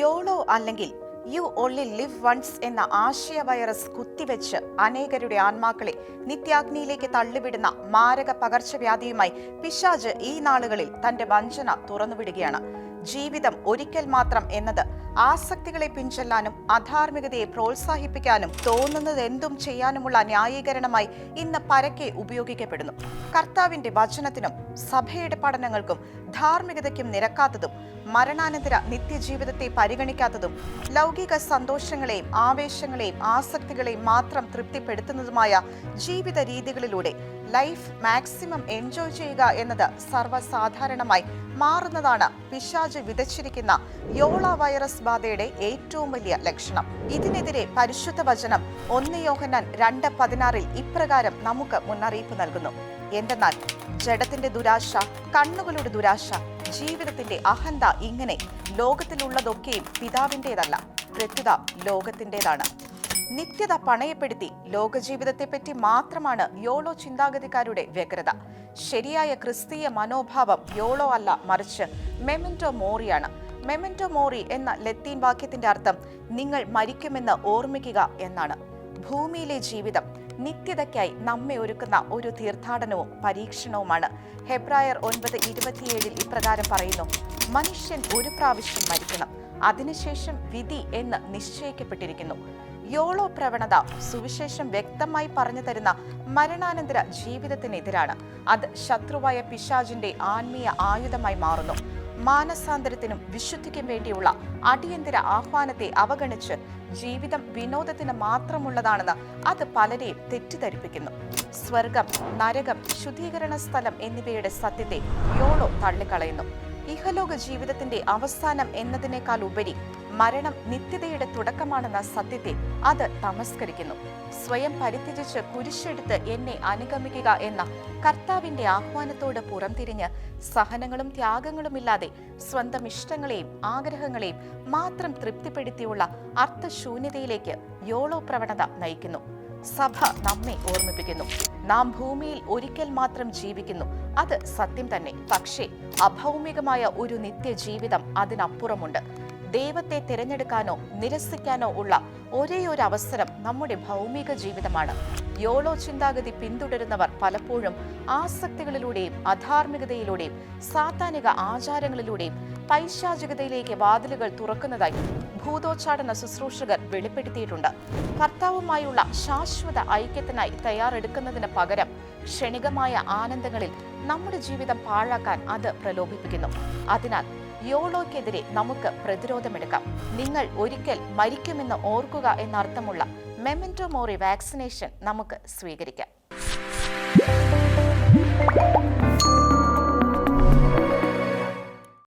YOLO അല്ലെങ്കിൽ you only live once എന്ന ആശയ വൈറസ് കുത്തിവെച്ച് അനേകരുടെ ആത്മാക്കളെ നിത്യാഗ്നിയിലേക്ക് തള്ളിവിടുന്ന മാരക പകർച്ചവ്യാധിയുമായി പിശാജ് ഈ നാളുകളിൽ തന്റെ വഞ്ചന തുറന്നുവിടുകയാണ്. ജീവിതം ഒരിക്കൽ മാത്രം എന്നത് ആസക്തികളെ പിൻചെല്ലാനും അധാർമികതയെ പ്രോത്സാഹിപ്പിക്കാനും തോന്നുന്നത് എന്തും ചെയ്യാനുമുള്ള ന്യായീകരണമായി ഇന്ന് പരക്കെ ഉപയോഗിക്കപ്പെടുന്നു. കർത്താവിന്റെ വചനത്തിനും സഭയുടെ പഠനങ്ങൾക്കും ധാർമ്മികതയ്ക്കും നിരക്കാത്തതും മരണാനന്തര നിത്യജീവിതത്തെ പരിഗണിക്കാത്തതും ലൗകിക സന്തോഷങ്ങളെയും ആവേശങ്ങളെയും ആസക്തികളെയും മാത്രം തൃപ്തിപ്പെടുത്തുന്നതുമായ ജീവിത രീതികളിലൂടെ ലൈഫ് മാക്സിമം എൻജോയ് ചെയ്യുക എന്നത് സർവസാധാരണമായി മാറുന്നതാണ് പിശാജ് വിതച്ചിരിക്കുന്ന യോള വൈറസ് ബാധയുടെ ഏറ്റവും വലിയ ലക്ഷണം. ഇതിനെതിരെ പരിശുദ്ധ വചനം ഒന്ന് യോഹനാൻ രണ്ട് പതിനാറിൽ ഇപ്രകാരം നമുക്ക് മുന്നറിയിപ്പ് നൽകുന്നു. എന്തെന്നാൽ ജഡത്തിന്റെ ദുരാശ കണ്ണുകളുടെ ദുരാശ ജീവിതത്തിന്റെ അഹന്ത ഇങ്ങനെ ലോകത്തിലുള്ളതൊക്കെയും പിതാവിന്റെതല്ല പ്രത്യുത ലോകത്തിന്റെതാണ്. നിത്യത പണയപ്പെടുത്തി ലോകജീവിതത്തെപ്പറ്റി മാത്രമാണ് യോളോ ചിന്താഗതിക്കാരുടെ വ്യഗ്രത. ശരിയായ ക്രിസ്തീയ മനോഭാവം യോളോ അല്ല മറിച്ച് മെമെന്റോ മോറിയാണ്. മെമെന്റോ മോറി എന്ന ലത്തീൻ വാക്യത്തിന്റെ അർത്ഥം നിങ്ങൾ മരിക്കുമെന്ന് ഓർമ്മിക്കുക എന്നാണ്. ഭൂമിയിലെ ജീവിതം നിത്യതയ്ക്കായി നമ്മെ ഒരുക്കുന്ന ഒരു തീർത്ഥാടനവും പരീക്ഷണവുമാണ്. ഹെബ്രായർ ഒൻപത് ഇരുപത്തിയേഴിൽ ഇപ്രകാരം പറയുന്നു മനുഷ്യൻ ഒരു പ്രാവശ്യം മരിക്കണം അതിനുശേഷം വിധി എന്ന് നിശ്ചയിക്കപ്പെട്ടിരിക്കുന്നു. യോളോ പ്രവണത സുവിശേഷം വ്യക്തമായി പറഞ്ഞു തരുന്ന മരണാനന്തര ജീവിതത്തിനെതിരാണ്. അത് ശത്രുവായ പിശാജിന്റെ ആത്മീയ ആയുധമായി മാറുന്നു. മാനസാന്തരത്തിനും വിശുദ്ധിക്കും വേണ്ടിയുള്ള അടിയന്തര ആഹ്വാനത്തെ അവഗണിച്ച് ജീവിതം വിനോദത്തിന് മാത്രമുള്ളതാണെന്ന് അത് പലരെയും തെറ്റിദ്ധരിപ്പിക്കുന്നു. സ്വർഗം നരകം ശുദ്ധീകരണ സ്ഥലം എന്നിവയുടെ സത്യത്തെ യോളോ തള്ളിക്കളയുന്നു. ഇഹലോക ജീവിതത്തിന്റെ അവസാനം എന്നതിനേക്കാൾ ഉപരി മരണം നിത്യതയുടെ തുടക്കമാണെന്ന സത്യത്തെ അത് തമസ്കരിക്കുന്നു. സ്വയം പരിത്യജിച്ച് കുരിശെടുത്ത് എന്നെ അനുഗമിക്കുക എന്ന കർത്താവിന്റെ ആഹ്വാനത്തോട് പുറംതിരിഞ്ഞ് സഹനങ്ങളും ത്യാഗങ്ങളുമില്ലാതെ സ്വന്തം ഇഷ്ടങ്ങളെയും ആഗ്രഹങ്ങളെയും മാത്രം തൃപ്തിപ്പെടുത്തിയുള്ള അർത്ഥശൂന്യതയിലേക്ക് യോളോ പ്രവണത നയിക്കുന്നു. സഭ നമ്മെ ഓർമ്മിപ്പിക്കുന്നു. നാം ഭൂമിയിൽ ഒരിക്കൽ മാത്രം ജീവിക്കുന്നു. അത് സത്യം തന്നെ. പക്ഷേ അഭൗമികമായ ഒരു നിത്യജീവിതം അതിനപ്പുറമുണ്ട്. ദൈവത്തെ തിരഞ്ഞെടുക്കാനോ നിരസിക്കാനോ ഉള്ള ഒരേ ഒരു അവസരം നമ്മുടെ ഭൗമിക ജീവിതമാണ്. യോളോ ചിന്താഗതി പിന്തുടരുന്നവർ പലപ്പോഴും ആസക്തികളിലൂടെയും അധാർമികതയിലൂടെയും സാത്താനിക ആചാരങ്ങളിലൂടെയും പൈശാചികതയിലേക്ക് വാതിലുകൾ തുറക്കുന്നതായി ഭൂതോച്ചാടന ശുശ്രൂഷകർ വെളിപ്പെടുത്തിയിട്ടുണ്ട്. കർത്താവുമായുള്ള ശാശ്വത ഐക്യത്തിനായി തയ്യാറെടുക്കുന്നതിന് പകരം ക്ഷണികമായ ആനന്ദങ്ങളിൽ നമ്മുടെ ജീവിതം പാഴാക്കാൻ അത് പ്രലോഭിപ്പിക്കുന്നു. അതിനാൽ യോളോയ്ക്കെതിരെ നമുക്ക് പ്രതിരോധമെടുക്കാം. നിങ്ങൾ ഒരിക്കൽ മരിക്കുമെന്ന് ഓർക്കുക എന്നർത്ഥമുള്ള മെമെന്റോ മോറി വാക്സിനേഷൻ നമുക്ക് സ്വീകരിക്കാം.